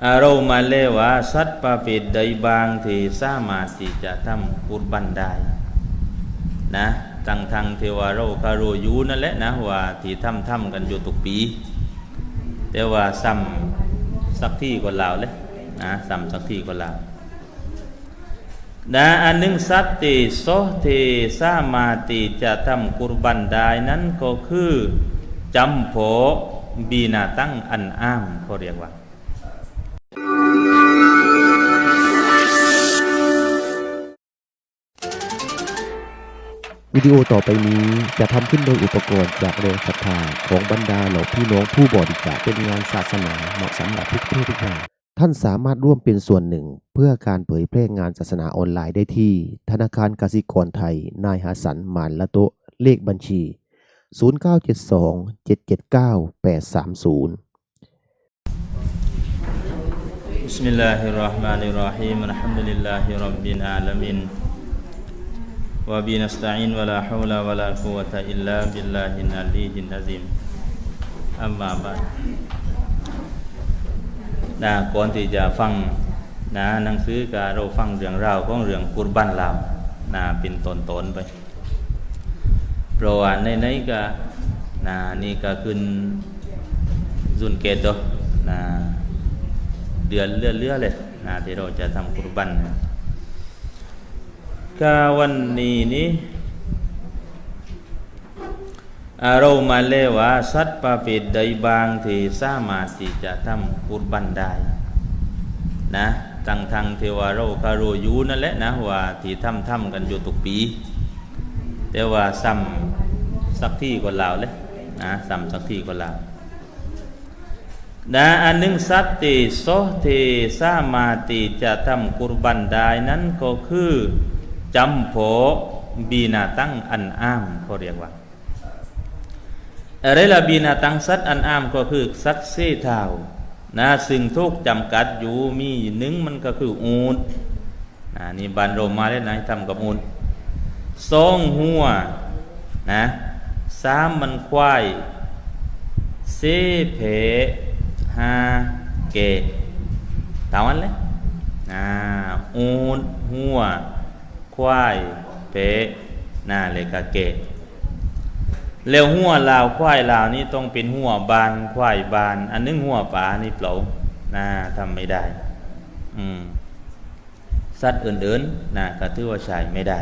เรมาเลวาสัตว์ประเภทใดบางที่สามารถที่จะทำกุรบันได้นะตั้งทางเทวาเราคารูยูนั่นแหละนะว่าที่ทำทำกันอยู่ทุกปี แต่ว่าซ้ำสักที่กว่าเราเลยนะซ้ำสักที่กว่าเรานะอันหนึ่งสัตว์ที่โซทีสามารถที่จะทำกุรบันได้นั้นก็คือจำโผบีนาตั้งอันอ้ามเขาเรียกว่า วิดีโอต่อไปนี้จะทำขึ้นโดยอุปกรณ์จากแรงศรัทธาของบรรดาเหล่าพี่น้องผู้บริจาคเป็นงานศาสนาเหมาะสำหรับทุกเพศทุกวัยท่านสามารถร่วมเป็นส่วนหนึ่ง เพื่อการเผยแพร่งานศาสนาออนไลน์ได้ที่ ธนาคารกสิกรไทย นายฮัสสันหมานละโตะเลขบัญชี 0972 779 830 بسم الله الرحمن الرحيم الحمد لله رب العالمين وبه نستعين ولا حول ولا قوة إلا بالله العلي العظيم أما بعد นะก่อนที่จะฟังนะหนังสือการเราฟังเรื่องราวของเรื่องกุรบันลาวนะเป็นตอนๆไป เพราะว่าในในๆก็นะนี่ก็ขึ้นซุนเกตโตนะเดือนเลื่อเลื่อๆเลยนะที่เราจะทำกุรบันนะ ก็วันนี้นี้เรามาเล่ว่าสัตว์ประเภทใดบางที่สามารถที่จะทำกุรบันได้นะตั้งทางเทวาเราคารูยูนั่นแหละนะว่าที่ทำทำกันอยู่ทุกปี แต่ว่าซ้ำสักที่กว่าเราเลยนะซ้ำสักที่กว่าเรานะอันหนึ่งสัตว์ที่โซที่สามารถที่จะทำกุรบันได้นั้นก็คือ จำโผบีนาตั้งอันอ้ามเขาเรียกว่าอะไรละบีนาตั้งสัตว์อันอ้ามก็คือสัตว์เสเท้านะซึ่งทุกจำกัดอยู่มีหนึ่งมันก็คืออูดนะนี่บานโรมมาแล้วนะทำกับอูดสองหัวนะสามมันควายเสเพห้าเกตามวันเลยนะอูดหัว ควายเพนะเลกะเกะเร็วหัวลาวควายลาวนี่ต้องเป็นหัวบานควายบาน อันนึงหัวปลานี่เปล่านะทำไม่ได้ อืมสัตว์อื่นๆนะก็ถือว่าใช้ไม่ได้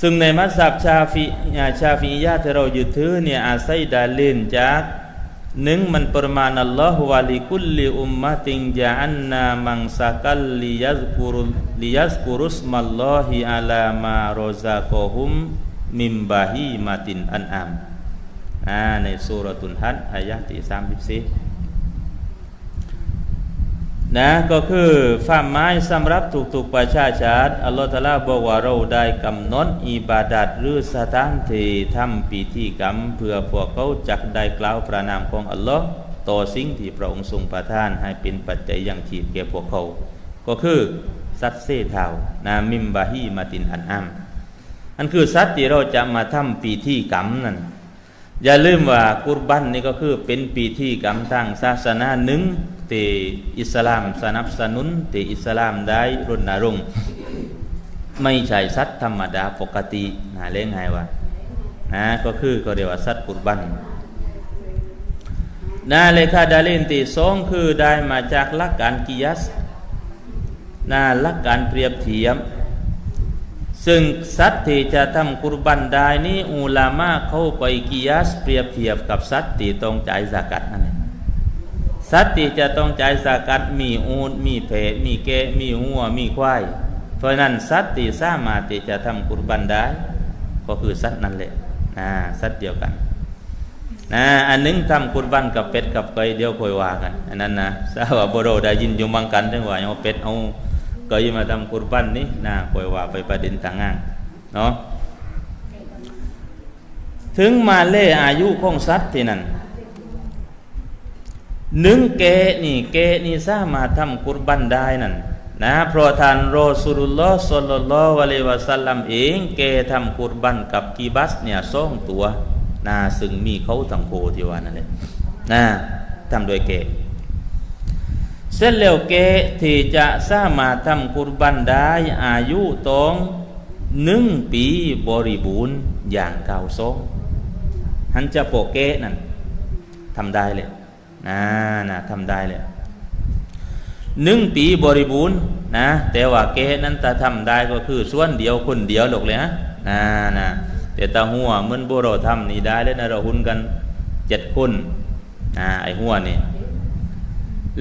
ซึ่งในมัสยิดชาฟีชาฟียะที่เรายึดถือเนี่ยอาศัยดาลินจาก หนึ่งมันประมาณอัลลอฮฺวะลิคุลลิอุมมะติงจาอันนามังสักัลลิยัซกุรุลิยัซกุรุสมัลลอฮิอาลามารอซาโกฮุมมิมบาฮีมาติ นะก็คือฟ้าไม้สำหรับทุกๆประชาชาติอัลลอฮฺตะลาบอกว่าเราได้กำหนดอิบาดัดหรือสถานที่ทำพิธีกรรม เพื่อพวกเขาจักได้กล่าวพระนามของอัลลอฮ์ต่อสิ่งที่พระองค์ทรงประทานให้เป็นปัจจัยยังชีพแก่พวกเขา ก็คือสัตว์เสเทานามิมบาฮีมาตินอันอามอันคือสัตว์ที่เราจะมาทำปีที่กรรมนั่น อย่าลืมว่ากุรบันนี่ก็คือเป็นปีที่กรรมทางศาสนาหนึ่งที่อิสลามสนับสนุนที่อิสลามได้รณรงค์ไม่ใช่สัตว์ธรรมดาปกตินะเล่นไงวะนะก็คือก็เรียกว่าสัตว์กุรบันนะเลขาดาลินที่สองคือได้มาจากหลักการกิยัสนะหลักการเปรียบเทียบ ซึ่งสัตว์ที่จะทำกุรบันได้นี่อุลามะเข้าไปกิยาสเปรียบเทียบกับสัตว์ที่ต้องจ่ายสากัดนั่นเองสัตว์ที่จะต้องจ่ายสากัดมีอูนมีเพมีเกะมีหัวมีควายเพราะนั้นสัตว์ที่สามารถที่จะทำกุรบันได้ ก็คือสัตว์นั่นแหละนะสัตว์เดียวกันนะอันหนึงทำกุรบันกับเป็ดกับไก่เดียวคอยว่ากันอันนั้นนะทราวบโรได้ยินอยู่บางกันถึงว่าเอาเป็ดเอา ก็ยิมาทำกุรบันนี่นะคอยว่าไปประเด็นต่างงานเนาะถึงมาเล่อายุของสัตว์ที่นั่นหนึ่งเกนี่เกนี่สามารถทำกุรบันได้นั่นนะเพราะท่านรอสุลลอฮ์สัลลัลลอฮุอะลัยฮิวะสัลลัมเองเกทำกุรบันกับกีบัสเนี่ยสองตัวนะซึ่งมีเขาทั้งโคที่ว่านั่นเลยนะทำโดยเก เสร็จแล้วเกที่จะสามารถทำกุรบันได้อายุตองหนึ่งปีบริบูรณ์อย่างเก่าทรงหันจะโปเกนั่นทำได้เลยนะนะทำได้เลยหนึ่งปีบริบูรณ์นะ แต่ว่าเกนั้นจะทำได้ก็คือส่วนเดียวคนเดียวหรอกเลยนะนะนะแต่ตาหัวเหมือนบุเราทำนี่ได้แล้วนะเราหุ่นกันเจ็ดคนนะไอหัวนี่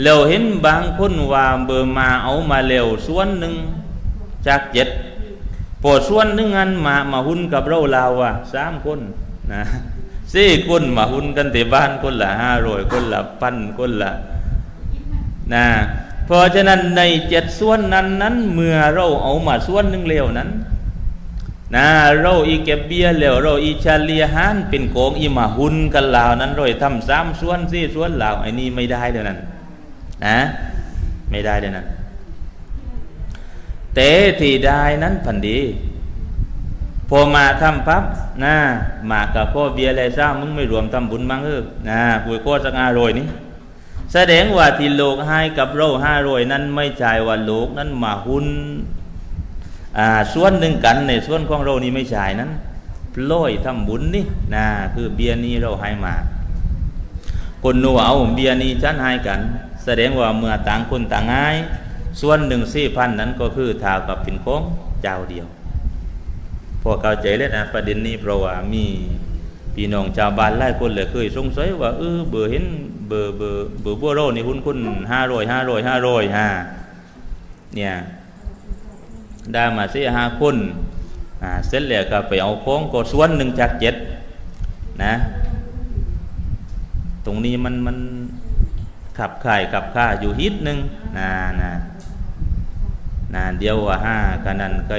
เราเห็นบางคนว่าเบอร์มาเอามาเร็วส่วนหนึ่งจากเจ็ดพอส่วนหนึ่งอันมามาหุ่นกับเราเราอะสามคนนะสี่คนมาหุ่นกันที่บ้านคนละห้าร้อยคนละพันคนละนะเพราะฉะนั้นในเจ็ดส่วนนั้นนั้นเมื่อเราเอามาส่วนหนึ่งเร็วนั้นนะเราอีเก็บเบียเร็วเราอีชาเลียฮานเป็นโกงอีมาหุนกันลาวนั้นเราทำสามส่วนสี่ส่วนลาวไอ้นี่ไม่ได้เดี๋ยวนั้น นะ ไม่ได้เดี๋ยนั้นแต่ที่ได้นั้นพันดีพอมาทำปั๊บนะมากับพ่อเบียร์อะไรซ้ามึงไม่รวมทำบุญมั้งเออนะคุยโคตรสังอาโรยนี่แสดงว่าที่โลกให้กับเราห้าโรยนั้นไม่ใช่ว่าโลกนั้นมาหุนอ่าส่วนหนึ่งกันในส่วนของเรานี่ไม่ใช่นั้นลอยทำบุญนี่นะคือเบียร์นี้เราให้มา คนหนัวเอาเบียร์นี้ฉันให้กัน แสดงว่าเมื่อต่างคนต่างให้ส่วนหนึ่งสี่พันนั้นก็คือเท่ากับเป็นของเจ้าเดียวพอเข้าใจแล้วนะประเด็นนี้เพราะว่ามีพี่น้องชาวบ้านหลายคนเลยเคยสงสัยว่าเออเบอร์เห็นเบอร์เบอร์เบอร์บัวโรนี่คุณคุณห้าร้อยห้าร้อยห้าร้อยฮะเนี่ยได้มาเสี่ห้าคนอ่าเสร็จแล้วก็ไปเอาโค้งก็ส่วนหนึ่งจากเจ็ดนะ ตรงนี้มันมัน ขับไข่ขับข่าอยู่ฮิตหนึ่งนะนะนะเดียวว่าห้ากันนั้นก็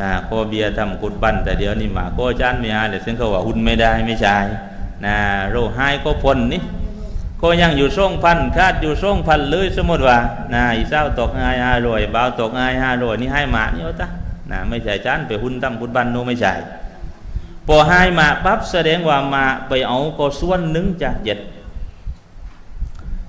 นะโคเบียทำกุดบันแต่เดี๋ยวนี้หมาโคจานไม่หาเลยซึ่งเขาว่าหุ่นไม่ได้ไม่ใช่นะโรคหายก็พ้นนี่ก็ยังอยู่ส่งพันคาดอยู่ส่งพันเลยสมมติว่านะอีเศร้าตกง่ายห้าร้อยบ่าตกง่ายห้าร้อยนี่ให้หมานี่เอาตะนะไม่ใช่จานไปหุ่นทำกุดบันโนไม่ใช่พอให้มาปั๊บแสดงว่ามาไปเอาก็ส่วนหนึ่งจากเจ็ด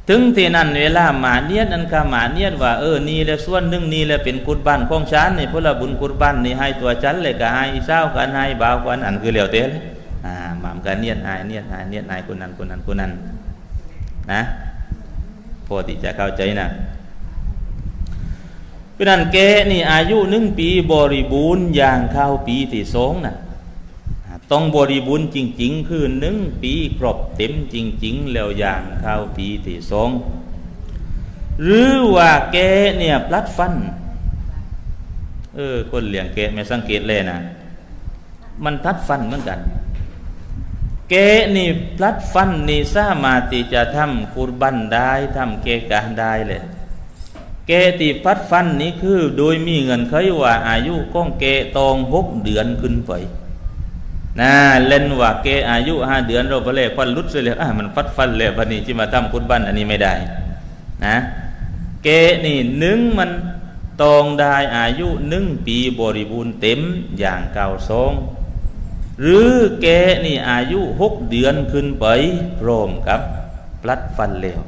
ถึงที่นั่นเวลาหมาเนียดอันกาหมาเนียดว่าเออนี่แหละส่วนหนึ่งนี่แหละเป็นกุดบันของฉันนี่พละบุญกุดบันนี่ให้ตัวฉันเลยก็ให้เศร้ากันให้บ่าวกันอันคือเหลียวเตะเลยอ่าหมามกันเนียดให้เนียดให้เนียดให้คนนั้นคนนั้นคนนั้นนะพอที่จะเข้าใจนะเพราะนั้นแกนี่อายุหนึ่งปีบริบูรณ์อย่างเข้าปีที่สองนะ ต้องบริบูรณ์จริง ๆ คือหนึ่งปีครบเต็มจริง ๆ แล้วอย่างเข้าปีที่สองหรือว่าแกเนี่ยพลัดฟัน เออ คนเลี้ยงแกไม่สังเกตเลยนะ มันพลัดฟันเหมือนกัน แกนี่พลัดฟันนี่สามารถที่จะทำกุรบันได้ทำเกกะได้เลยแกที่พลัดฟันนี้คือ โดยมีเงินเคยว่าอายุก้องแกตองหกเดือนขึ้นไป นะเล่นว่าเกอายุห้าเดือนเราไปเลยควันลุดเลยอะมันฟัดฟันเลยพันนี้ที่มาทำคุดบันอันนี้ไม่ได้นะเกนี่หนึ่งมันตองได้อายุหนึ่งปีบริบูรณ์เต็มอย่างเก่าทรงหรือเกนี่อายุหกเดือนขึ้นไปพร้อมกับปลัดฟันเลว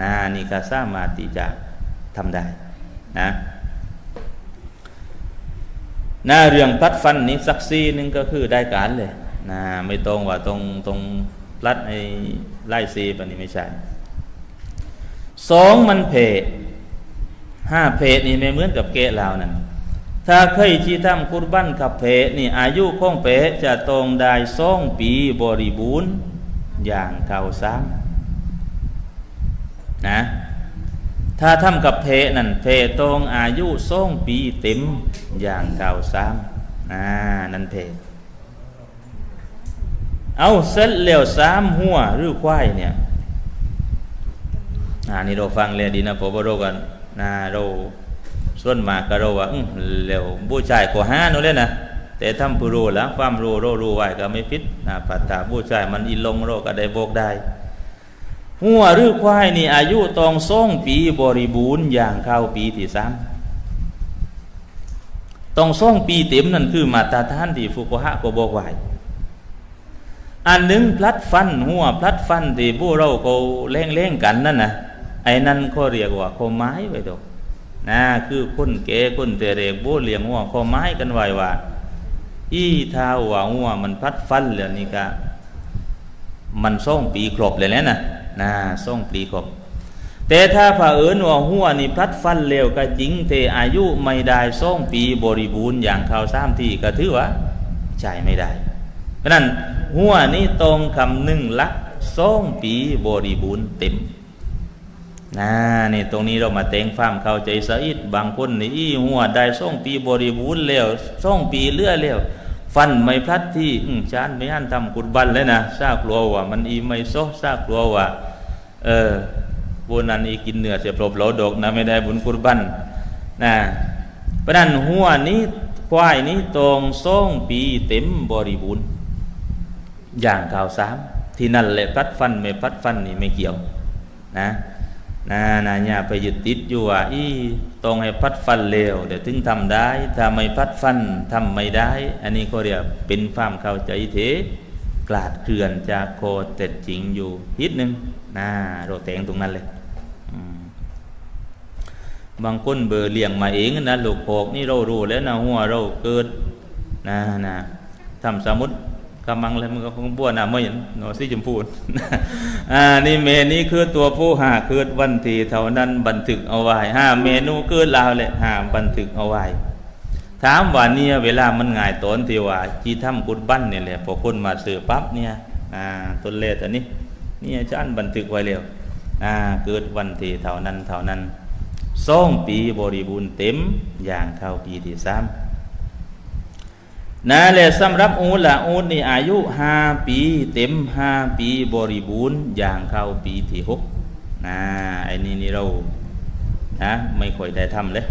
นะนี่ก็สามารถที่จะทำได้นะ นะเรื่องพัดฟันนี้สักซีนึงก็คือได้การเลยนะไม่ตรงว่าตรงตรงพลัดไอ้ไล่ซีปนี้ไม่ใช่สองมันเพศห้าเพศนี่ไม่เหมือนกับเกะลาวนั่นถ้าเคยที่ทำกุรบันกับเพศนี่อายุของเพศจะตรงได้สองปีบริบูรณ์อย่างเก่าซ้ำนะ ถ้าทำกับเพนั่นเพตรงอายุส่งปีเต็มอย่างเก่าซ้ำอ่านั่นเพเอาเส้นเหลวสามหัวหรือควายเนี่ยอ่านี่เราฟังเลยดีนะพอบรกันนะเราส่วนมากก็เราว่าเหลวบูชายก็ห้านู่นเลยนะแต่ทำผู้รู้แล้วความรู้เรารู้ไว้ก็ไม่พิษนะปัตตาบูชายมันอิลงเรก็ได้โบกได้ หัวหรือควายนี่อายุตองส่งปีบริบูรณ์อย่างเข้าปีที่สามต้องส่งปีเต็มนั่นคือมาตาท่านที่ฟุกุฮะก็บอกไว้อันหนึ่งพลัดฟันหัวพลัดฟันที่ผู้เราเขาเล่งเล่งกันนั่นนะไอ้นั่นก็เรียกว่าข้อไม้ไว้ดอกนะคือคนเก๋คนเตเรกโบเลี้ยงหัวข้อไม้กันไว้ว่าอีท้าว่าหัวมันพัดฟันแล้วนี่ก็มันส่งปีครบเลยแหละนะ นะส่งปีครบแต่ถ้าผ่าเอิญว่าหัวนี่พัดฟันเร็วก็จริงแต่อายุไม่ได้ส่งปีบริบูรณ์อย่างข่าวซ้ำที่ก็ถือว่าใช้ไม่ได้เพราะนั้นหัวนี่ตรงคำหนึ่งละส่งปีบริบูรณ์เต็มนะนี่ตรงนี้เรามาเต็งความเข้าใจสะอิดบางคนนี่หัวได้ส่งปีบริบูรณ์แล้วส่งปีเลื่อแล้ว ฟันไม่พลัดที่อืชานไม่หันทำกุดบันเลยนะทรากลัวว่า มันอีไม่โซทรากลัวว่า เออบุญนั้นอีกินเนื้อเสียปลบเหลาดอกนะไม่ได้บุญกุรบันนะเพราะนั้นหัวนี้ควายนี้ตรงส่งปีเต็มบริบูรณ์อย่างข่าวสามที่นั่นแหละพัดฟันไม่พัดฟันนี่ไม่เกี่ยวนะ นะนะอย่าไปยึดติดอยู่ว่าอีตรงให้พัดฟันเร็วเดี๋ยวถึงทำได้ถ้าไม่พัดฟันทำไม่ได้ อันนี้ก็เรียกเป็นความเข้าใจเถกลาดเกลื่อนจากโคเต็ดจริงอยู่นิดนึงนะเราแตงตรงนั้นเลยบางคนเบอร์เลี้ยงมาเองนะลูกโขกนี่เรารู้แล้วนะหัวเราเกิดนะนะทำสมุด กำมังอะไรมันก็คงบัวนะไม่เห็นหนอสีชมพูอ่านี่เมนี่คือตัวผู้หาเกิดวันทีเท่านั้นบันทึกเอาไว้ห้าเมนูเกิดลาวเลยห้าบันทึกเอาไว้ถามว่าเนี่ยเวลามันง่ายตอนที่ว่าจีทำกุดบั้นเนี่ยแหละพอคนมาซื้อปั๊บเนี่ยอ่าต้นเลตัวนี้เนี่อาจารย์บันทึกไว้แล้วอ่าเกิดวันทีเท่านั้นเท่านั้นสองปีบริบูรณ์เต็มอย่างเข้าปีที่สาม นะและสำหรับอูละอูนี่อายุห้าปี เต็มห้าปีบริบูรณ์อย่างเข้าปีที่หกนะไอ้นี่นี่เรานะไม่ค่อยได้ทำเลย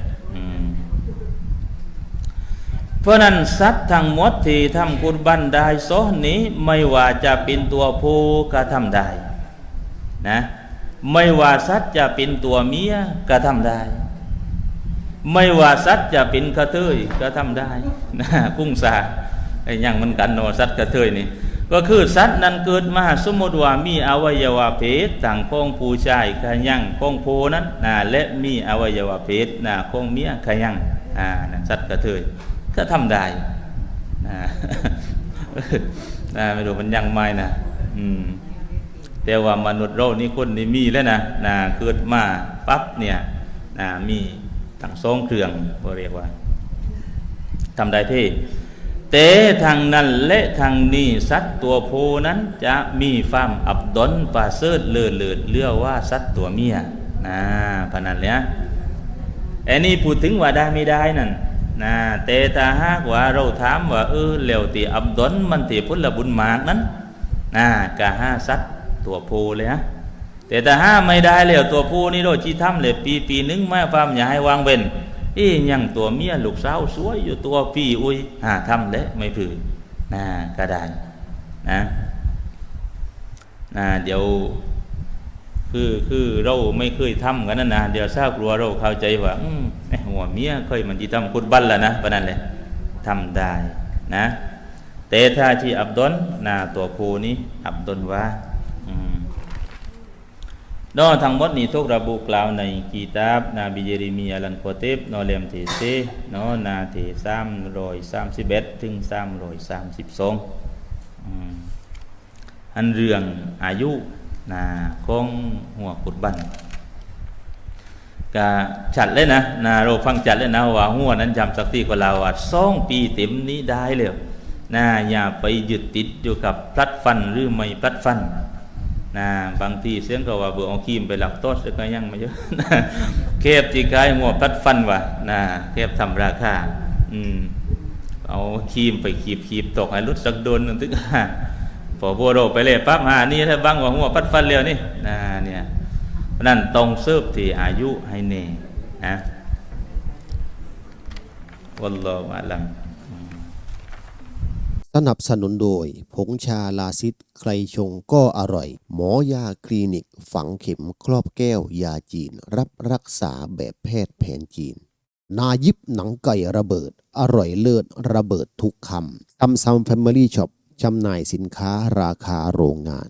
เพราะนั้นสัตว์ทั้งหมดที่ทำกุรบันได้โซนี้ไม่ว่าจะเป็นตัวผู้ก็ทำได้นะไม่ว่าสัตว์จะเป็นตัวเมียก็ทำได้ ไม่ว่าสัตว์จะเป็นกระเทยก็ทำได้นะกุ้งสาไอ้ยังมันกันนอสัตว์กระเทยนี่ก็คือสัตว์นั้นเกิดมาสมมติว่ามีอวัยวะเพศต่างของผู้ชายขยังของผู้นั้นนะและมีอวัยวะเพศนะของเมียขยังอ่านะสัตว์กระเทยก็ทำได้นะนะไม่รู้มันยังไม่นะอืมแต่ว่ามนุษย์เรานี่คนนี่มีแล้วนะนะเกิดมาปั๊บเนี่ยนะมี ทั้งสองเครื่องก็เรียกว่าทำได้เท่แต่ทางนั้นและทางนี้สัตว์ตัวโพนั้นจะมีความอับดลปาเสริฐเลือเลือดเลือว่าสัตว์ตัวเมียนะพนันเนี่ยอันนี้พูดถึงว่าได้ไม่ได้นั่นนะแต่ถ้าหากว่าเราถามว่าเออเหลวตีอับดลมันตีพุทธบุญมากนั้นนะกะห้าสัตว์ตัวผู้เลยฮะ แต่ถ้าห้าไม่ได้แล้วตัวผู้นี่โดยที่ทำเลยปีปีนึงมาความอย่าให้วางเว้นอียังตัวเมียลูกสาวสวยอยู่ตัวพี่อุ้ยหาทำเลยไม่ผืนนะก็ได้นะนะเดี๋ยวคือคือเราไม่เคยทำกันนั่นนะเดี๋ยวทราบกลัวเราเข้าใจว่าอืหัวเมียเคยมันจีทำคุดบั้นแล้วนะประนั้นเลยทำได้นะแต่ถ้าที่อับดลนาตัวครูนี้อับดลว่า นอทั้งหมดนี้ทุกระบุกล่าวในกีตาบนาบิเยเรมีอัลันโคเตบนอเลมเทเซนอนาเทสามรอยสามสิบเอ็ดถึงสามรอยสามสิบสองอันเรื่องอายุนะของหัวกุดบันก็จัดเลยนะนะเราฟังจัดเลยนะว่าหัวนั้นจำสักทีกับเราว่าสองปีเต็มนี้ได้เลยนะอย่าไปยึดติดอยู่กับพลัดฟันหรือไม่พลัดฟัน นะบางทีเสียงก็ว่าเบื่อเอาครีมไปหลับโต๊ะก็ยังไม่เยอะเคบจีกายหัวพัดฟันว่ะนะเคบทำราคาอืมเอาครีมไปขีบขีบตกให้รุดสักโดนหนึ่งถึงพอบัวโรไปเลยปั๊บหานี่ถ้าบังว่าหัวปัดฟันเร็วนี่นะเนี่ยนั่นตรงเสิร์ฟที่อายุให้เน่นะวัลลอฮุอาลัม สนับสนุนโดย ผงชาลาซิดใครชงก็อร่อย หมอยาคลินิก ฝังเข็มครอบแก้วยาจีน รับรักษาแบบแพทย์แผนจีน นายิบหนังไก่ระเบิด อร่อยเลิศระเบิดทุกคำซัมซัมแฟมิลี่ช็อปจำหน่ายสินค้าราคาโรงงาน